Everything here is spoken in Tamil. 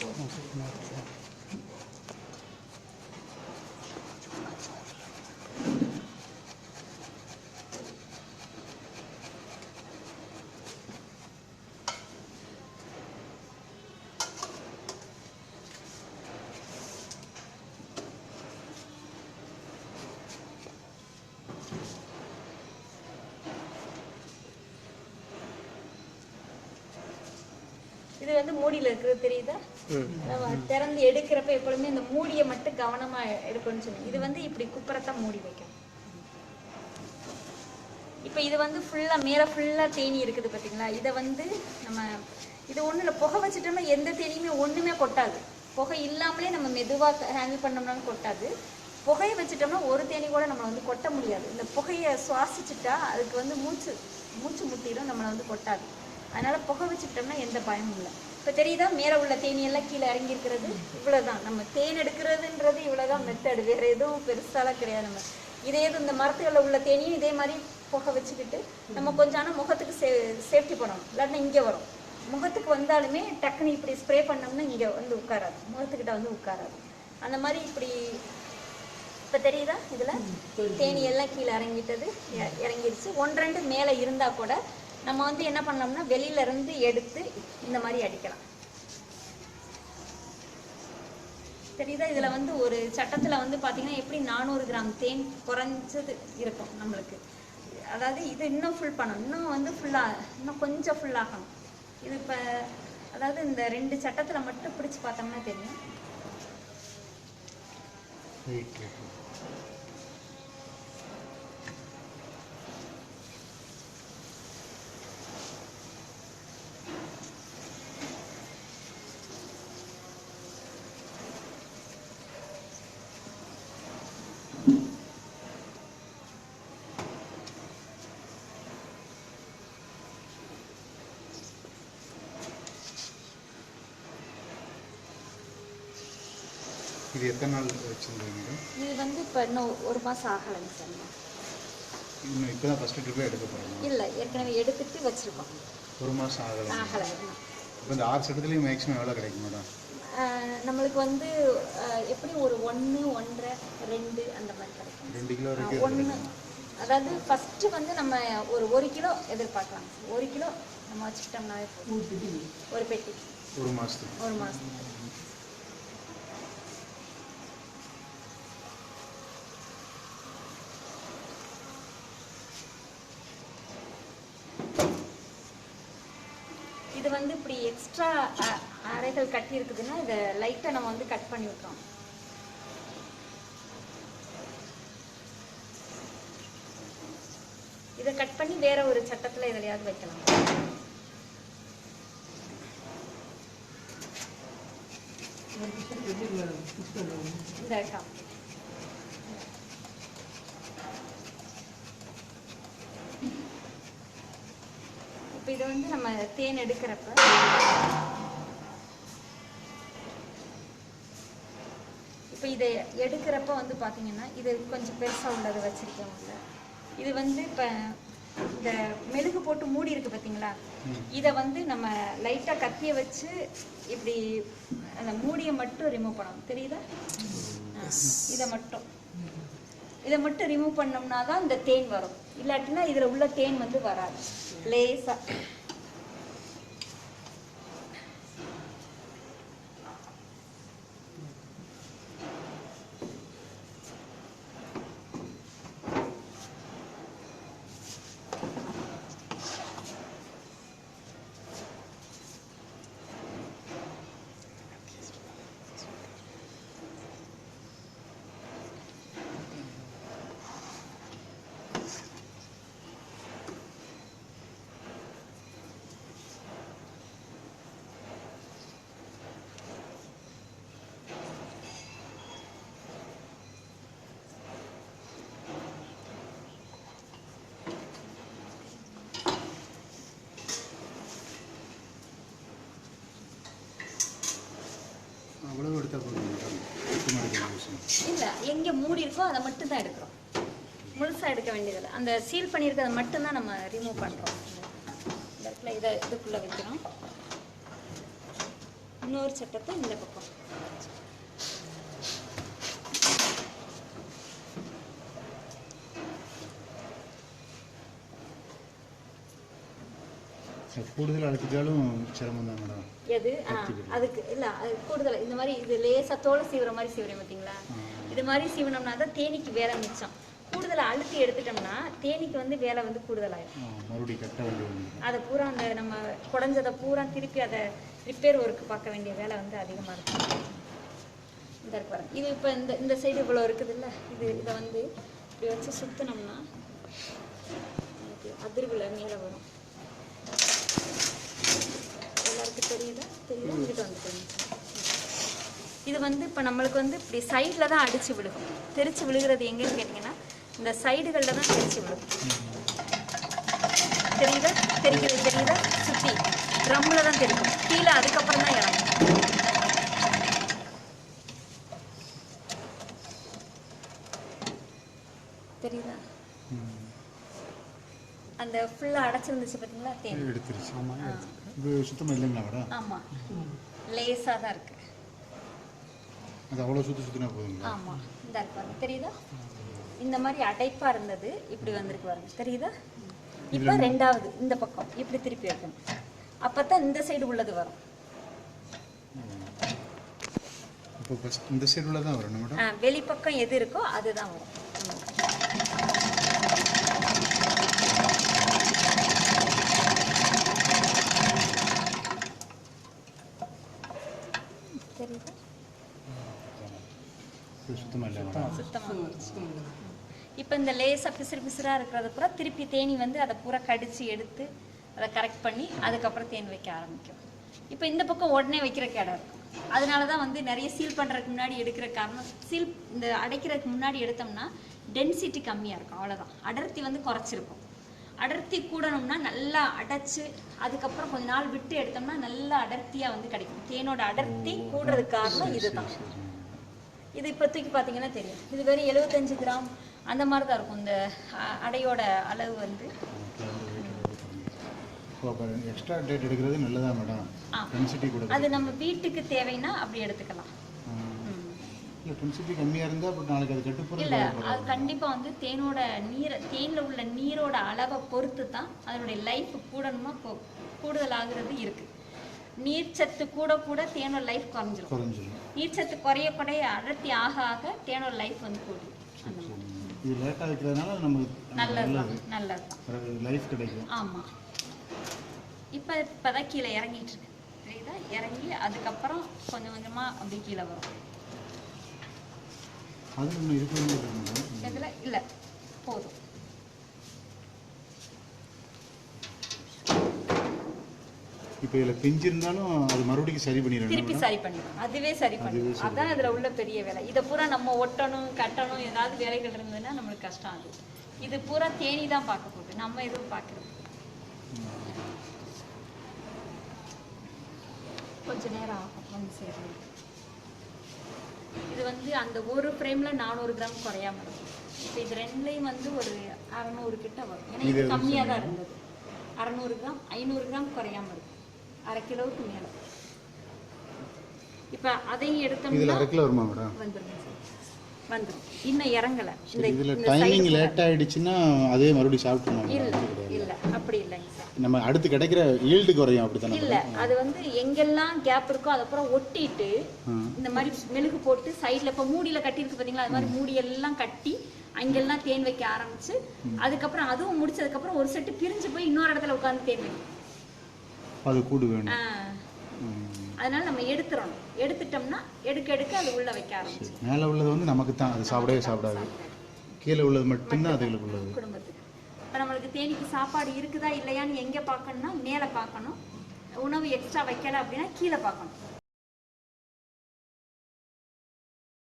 なるほど。இது வந்து மூடியில இருக்கிறது தெரியுதா? திறந்து எடுக்கிறப்ப எப்பொழுதுமே இந்த மூடியை மட்டும் கவனமா எடுக்கணும்னு சொன்னேன் இது வந்து இப்படி குப்புறத்தான் மூடி வைக்கணும் இப்போ இது வந்து ஃபுல்லா மேல ஃபுல்லா தேனி இருக்குது பாத்தீங்களா? இதை வந்து நம்ம இது ஒண்ணும் இல்லை புகை வச்சுட்டோம்னா எந்த தேனியுமே ஒண்ணுமே கொட்டாது. புகை இல்லாமலே நம்ம மெதுவா ஹேண்டில் பண்ணோம்னாலும் கொட்டாது. புகையை வச்சுட்டோம்னா ஒரு தேனி கூட நம்ம வந்து கொட்ட முடியாது. இந்த புகையை சுவாசிச்சுட்டா அதுக்கு வந்து மூச்சு மூச்சு முட்டிடும் நம்மளை வந்து கொட்டாது. அதனால புகை வச்சுட்டோம்னா எந்த பயமும் இல்லை. இப்போ தெரியுதா? மேலே உள்ள தேனி எல்லாம் கீழே இறங்கி இருக்கிறது இவ்வளவுதான். நம்ம தேன் எடுக்கிறதுன்றது இவ்வளவுதான். மெத்தடு. வேற எதுவும் பெருசாலாம் கிடையாது நம்ம. இதே இது இந்த மரத்துகளில் உள்ள தேனியும் இதே மாதிரி புகை வச்சுக்கிட்டு நம்ம கொஞ்சம் ஆனால் முகத்துக்கு சே சேஃப்டி பண்ணணும். இல்லாட்டினா இங்கே வரும். முகத்துக்கு வந்தாலுமே டக்குன்னு இப்படி ஸ்ப்ரே பண்ணோம்னா இங்கே வந்து உட்காராது. முகத்துக்கிட்ட வந்து உட்காராது. அந்த மாதிரி இப்படி இப்போ தெரியுதா? இதில் தேனி எல்லாம் கீழே இறங்கிட்டது. இறங்கிருச்சு. ஒன்று ரெண்டு மேலே இருந்தால் கூட நம்ம வந்து என்ன பண்ணோம்னா வெளியில இருந்து எடுத்து இந்த மாதிரி அடிக்கலாம். தெரியுதா? இதில் வந்து ஒரு சட்டத்தில் வந்து பார்த்தீங்கன்னா எப்படி நானூறு கிராம் தேன் குறைஞ்சது இருக்கும் நம்மளுக்கு. அதாவது இது இன்னும் ஃபுல் பண்ணணும். இன்னும் வந்து ஃபுல்லாக இன்னும் கொஞ்சம் ஃபுல்லாகணும் இது இப்போ அதாவது இந்த ரெண்டு சட்டத்தில் மட்டும் பிடிச்சு பார்த்தோம்னா தெரியும். இது எத்தனை நாள் வச்சுருந்தீங்க இது வந்து இப்போ இன்னும் ஒரு மாதம் ஆகலைங்க சார். இன்னும் இப்போ தான் ஃபஸ்ட்டு ட்ரிப்பே எடுக்க போகிறோம் இல்லை ஏற்கனவே எடுத்துட்டு வச்சுருக்கோம். ஒரு மாதம் ஆகலை ஆகலை. இப்போ இந்த ஆறு சட்டத்துலேயும் மேக்ஸிமம் எவ்வளோ கிடைக்கும் மேடம்? நம்மளுக்கு வந்து எப்படி ஒரு ஒன்று ஒன்றரை ரெண்டு அந்த மாதிரி கிடைக்கும். ரெண்டு கிலோ வரைக்கும் ஒண்ணு அதாவது ஃபஸ்ட்டு வந்து நம்ம ஒரு ஒரு கிலோ எதிர்பார்க்கலாம். ஒரு கிலோ நம்ம வச்சுக்கிட்டோம்னாவே ஒரு பெட்டி. ஒரு மாதத்துக்கு ஒரு மாதம் இது வந்து இப்படி எக்ஸ்ட்ரா அறைகள் கட்டி இருக்குதுன்னா இதை லைட்டாக நம்ம வந்து கட் பண்ணி விட்டுறோம். இதை கட் பண்ணி வேற ஒரு சட்டத்தில் எதுலையாவது வைக்கலாம். இந்த இப்போ இது வந்து நம்ம தேன் எடுக்கிறப்ப. இப்போ இதை எடுக்கிறப்ப வந்து பார்த்தீங்கன்னா இது கொஞ்சம் பெருசாக உள்ளது வச்சிருக்கேன் உள்ள. இது வந்து இப்போ இந்த மெழுகு போட்டு மூடி இருக்கு பார்த்தீங்களா இதை வந்து நம்ம லைட்டாக கத்தியை வச்சு இப்படி அந்த மூடியை மட்டும் ரிமூவ் பண்ணணும். தெரியுதா? இதை மட்டும். இதை மட்டும் ரிமூவ் பண்ணோம்னா தான் இந்த தேன் வரும். இல்லாட்டினா இதில் உள்ள தேன் வந்து வராது. லேசாக இல்லை எங்கே மூடி இருக்கோ அதை மட்டும் தான் எடுக்கிறோம். முழுசாக எடுக்க வேண்டியதில்லை அந்த சீல் பண்ணியிருக்கிறத மட்டும்தான் நம்ம ரிமூவ் பண்ணுறோம் இந்த இடத்துல இதை இதுக்குள்ளே வைக்கிறோம். இன்னொரு சட்டத்தை இந்த பக்கம். கூடுதல் அழுத்திட்டாலும் சிரமம் தான் மேடம். எது? அதுக்கு இல்ல கூடுதல் இந்த மாதிரி இது லேசா தோலை சீவுற மாதிரி சீவுறேன் பார்த்தீங்களா இது மாதிரி சீவனம்னா தான் தேனீக்கு வேலை மிச்சம். கூடுதலை அழுத்தி எடுத்துட்டோம்னா தேனீக்கு வந்து வேலை வந்து கூடுதலாயிடும் அதை பூரா அந்த நம்ம குடஞ்சதை பூரா திருப்பி அதை ரிப்பேர் ஒர்க் பார்க்க வேண்டிய வேலை வந்து அதிகமாக இருக்கும் இந்த இருக்கு இது இப்போ இந்த இந்த சைடு இவ்வளோ இருக்குதுல்ல? இது இதை வந்து இப்படி வச்சு சுற்றினோம்னா அதிர்வில் மேலே வரும். எல்லாருக்கும் தெரியுதா? தெரியுதா? இங்கிட்ட வந்து இது வந்து இப்போ நம்மளுக்கு வந்து இப்படி சைடில் தான் அடித்து விழுகும். தெரிச்சு விழுகிறது எங்கேன்னு கேட்டிங்கன்னா இந்த சைடுகளில் தான் தெரிச்சு விழுகும் தெரியுதா? தெரிக்கிறது தெரியுதா? சுற்றி ட்ரம்மில் தான் தெரியும் கீழே அதுக்கப்புறம் தான் இறங்கும் தெரியுதா அந்த ஃபுல்லாக அடைச்சிருந்துச்சு பார்த்தீங்களா தேன். எடுத்துருச்சு. இது சுத்தமாக இல்லைங்களா மேடம் ஆமாம் லேசாக தான் இருக்கு. அது அவ்வளோ சுற்றி சுற்றினா போதுங்களா? ஆமாம் இந்த பாருங்க. தெரியுதா? இந்த மாதிரி அடைப்பா இருந்தது. இப்படி வந்திருக்கு பாருங்க. தெரியுதா? இப்போ ரெண்டாவது இந்த பக்கம். இப்படி திருப்பி வைக்கணும். அப்பதான் இந்த சைடு உள்ளது வரும். இப்போ இந்த சைடு உள்ள தான் வரணும் மேடம்? வெளிப்பக்கம் எது இருக்கோ அதுதான் வரும் ம். தெரியுதா இது சுத்தமாக இப்போ இந்த லேசாக பிசுறு பிசுறாக இருக்கிறத பூரா திருப்பி தேனி வந்து அதை பூரா கடிச்சு எடுத்து அதை கரெக்ட் பண்ணி அதுக்கப்புறம் தேன் வைக்க ஆரம்பிக்கும். இப்போ இந்த பக்கம் உடனே வைக்கிற இடம் இருக்கும். அதனால தான் வந்து நிறைய சீல் பண்ணுறதுக்கு முன்னாடி எடுக்கிற காரணம் சீல் இந்த அடைக்கிறதுக்கு முன்னாடி எடுத்தோம்னா டென்சிட்டி கம்மியாக இருக்கும் அவ்வளோதான் அடர்த்தி வந்து குறைச்சிருக்கும். அடர்த்தி கூடணும்னா நல்லா அடைச்சு அதுக்கப்புறம் கொஞ்ச நாள் விட்டு எடுத்தோம்னா நல்லா அடர்த்தியாக வந்து கிடைக்கும். தேனோட அடர்த்தி கூடுறதுக்கு காரணம் இதுதான். இது இப்போ தூக்கி பார்த்தீங்கன்னா தெரியும். இது வெறும் எழுபத்தஞ்சு கிராம் அந்த மாதிரி தான் இருக்கும். இந்த அடையோட அளவு வந்து. எக்ஸ்ட்ரா டேட் எடுக்கிறது நல்லதா மேடம் ஆ. டென்சிட்டி கூட அது நம்ம வீட்டுக்கு தேவைன்னா அப்படி எடுத்துக்கலாம். இல்லை டென்சிட்டி கம்மியாக இருந்தால் அப்போ நாளைக்கு அது கட்டுப்புறம் இல்ல அது கண்டிப்பா வந்து தேனோட நீரை தேன்ல உள்ள நீரோட அளவை பொறுத்து தான் அதனுடைய லைஃப் கூடணுமா கூடுதலாகிறது இருக்கு. நீர்ச்சத்து கூட கூட தேனோட லைஃப் குறைஞ்சிரும். குறைஞ்சிரும். நீர்ச்சத்து குறைய குறைய அடர்த்தி ஆக ஆக தேனோட லைஃப் வந்து கூடும். இது லேட்டாக வைக்கிறதுனால நமக்கு நல்லதுதான் நல்லதுதான். லைஃப் கிடைக்கும். ஆமா. இப்போ இப்போதான் கீழே இறங்கிட்டு இருக்கு. தெரியுதா இறங்கி அதுக்கப்புறம் கொஞ்சம் கொஞ்சமா அப்படி கீழே வரும். அது ஒன்று இருக்கிறது இல்ல. போதும். இப்போ இதில் பிஞ்சு இருந்தாலும் அது மறுபடியும் சரி பண்ணிடணும். திருப்பி சரி பண்ணிடும் அதுவே சரி பண்ணிடும் அதான் இதுல உள்ள பெரிய வேலை. இதை பூரா நம்ம ஒட்டணும் கட்டணும் ஏதாவது வேலைகள் இருந்ததுன்னா நம்மளுக்கு கஷ்டம் அது. இது பூரா தேனி தான் பார்க்க போகுது. நம்ம எதுவும் பார்க்கறது கொஞ்ச நேரம் ஆகும். வந்து சேர்றது இது வந்து அந்த ஒரு ஃப்ரேம்ல நானூறு கிராம் குறையாம இருக்கும். இப்போ இது ரெண்டுலையும் வந்து ஒரு அறநூறு கிட்ட வரும். ஏன்னா இது இது கம்மியா தான் இருந்தது. அறநூறு கிராம் ஐநூறு கிராம் குறையாம இருக்கும் அரை கிலோவுக்கு மேல. இப்போ அதையும் எடுத்தோம்னா அரை கிலோ வருமா மேடம்? வந்துரும் இன்னும் இறங்கல. இந்த இதில் டைமிங் லேட் ஆயிடுச்சுன்னா அதே மறுபடியும் சாப்பிட்டுருமா இல்ல இல்ல. அப்படி இல்லைங்க சார். நம்ம அடுத்து கிடைக்கிற ஈல்டு குறையும் அப்படி தானே இல்ல அது வந்து எங்கெல்லாம் கேப் இருக்கோ அது அப்புறம் ஒட்டிட்டு இந்த மாதிரி மெழுகு போட்டு சைடுல இப்ப மூடியில கட்டி இருக்கு பாத்தீங்களா? அது மாதிரி மூடி எல்லாம் கட்டி அங்கெல்லாம் தேன் வைக்க ஆரம்பிச்சு அதுக்கப்புறம் அதுவும் முடிச்சதுக்கு அப்புறம் ஒரு செட்டு பிரிஞ்சு போய் இன்னொரு இடத்துல உட்கார்ந்து தேன் வைக்கும் அது கூடு வேணும். அதனால நம்ம எடுத்துறணும். எடுத்துட்டோம்னா எடுக்க எடுக்க அது உள்ள வைக்க ஆரம்பிச்சு மேலே உள்ளது வந்து நமக்கு தான் அது சாப்பிடவே சாப்பிடாது. கீழே உள்ளது மட்டும்தான் அதுகளுக்கு உள்ளது. குடும்பத்துக்கு. இப்போ நம்மளுக்கு தேனிக்கு சாப்பாடு இருக்குதா இல்லையான்னு எங்கே பார்க்கணும்னா மேலே பார்க்கணும். உணவு எக்ஸ்ட்ரா வைக்கல அப்படின்னா கீழே பார்க்கணும்.